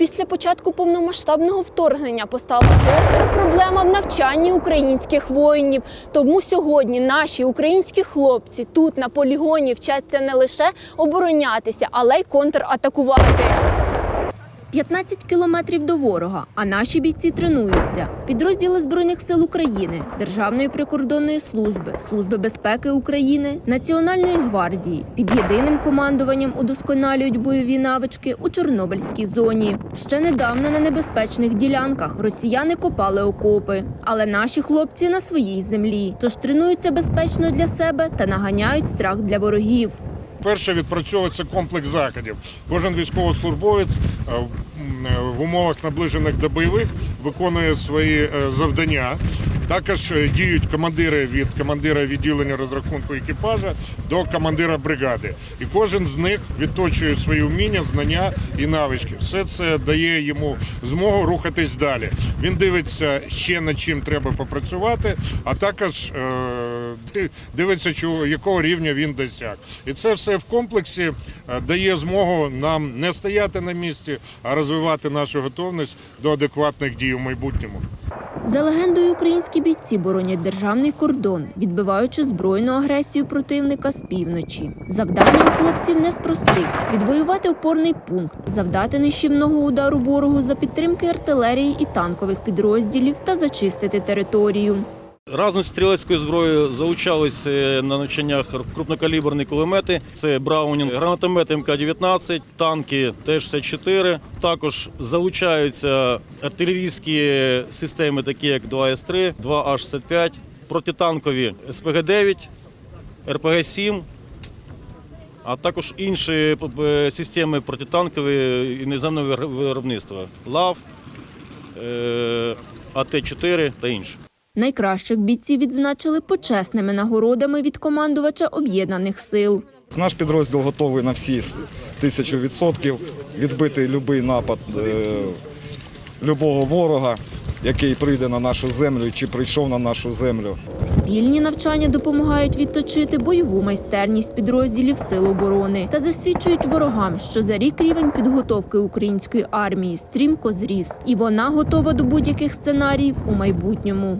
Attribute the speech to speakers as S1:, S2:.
S1: після початку повномасштабного вторгнення постала остра проблема в навчанні українських воїнів. Тому сьогодні наші українські хлопці тут на полігоні вчаться не лише оборонятися, але й контратакувати. 15 кілометрів до ворога, а наші бійці тренуються. Підрозділи Збройних сил України, Державної прикордонної служби, Служби безпеки України, Національної гвардії під єдиним командуванням удосконалюють бойові навички у Чорнобильській зоні. Ще недавно на небезпечних ділянках росіяни копали окопи, але наші хлопці на своїй землі, тож тренуються безпечно для себе та наганяють страх для ворогів.
S2: Перше відпрацьовується комплекс заходів. Кожен військовослужбовець е, е, в умовах наближених до бойових виконує свої е, завдання. Також діють командири від командира відділення розрахунку екіпажа до командира бригади. І кожен з них відточує свої вміння, знання і навички. Все це дає йому змогу рухатись далі. Він дивиться ще над чим треба попрацювати, а також дивиться, чого- якого рівня він досяг. І це все в комплексі е, дає змогу нам не стояти на місці, а розвивати нашу готовність до адекватних дій у майбутньому.
S1: За легендою, українські бійці боронять державний кордон, відбиваючи збройну агресію противника з півночі. Завдання у хлопців не з відвоювати опорний пункт, завдати нищівного удару ворогу за підтримки артилерії і танкових підрозділів та зачистити територію.
S3: Разом з стрілецькою зброєю залучались на навчаннях крупнокаліберні кулемети. Це Браунінг, гранатомети МК-19, танки Т-64. Також залучаються артилерійські системи, такі як 2С3, 2А65, протитанкові СПГ-9, РПГ-7, а також інші е, системи протитанкові іноземного вир- виробництва ЛАВ, е, АТ-4 та інші.
S1: Найкращих бійців відзначили почесними нагородами від командувача Об'єднаних сил.
S4: Наш підрозділ готовий на всі тисячу відсотків відбити будь-який напад е, любого ворога, який прийде на нашу землю чи прийшов на нашу землю.
S1: Спільні навчання допомагають відточити бойову майстерність підрозділів Сил оборони та засвідчують ворогам, що за рік рівень підготовки української армії стрімко зріс, і вона готова до будь-яких сценаріїв у майбутньому.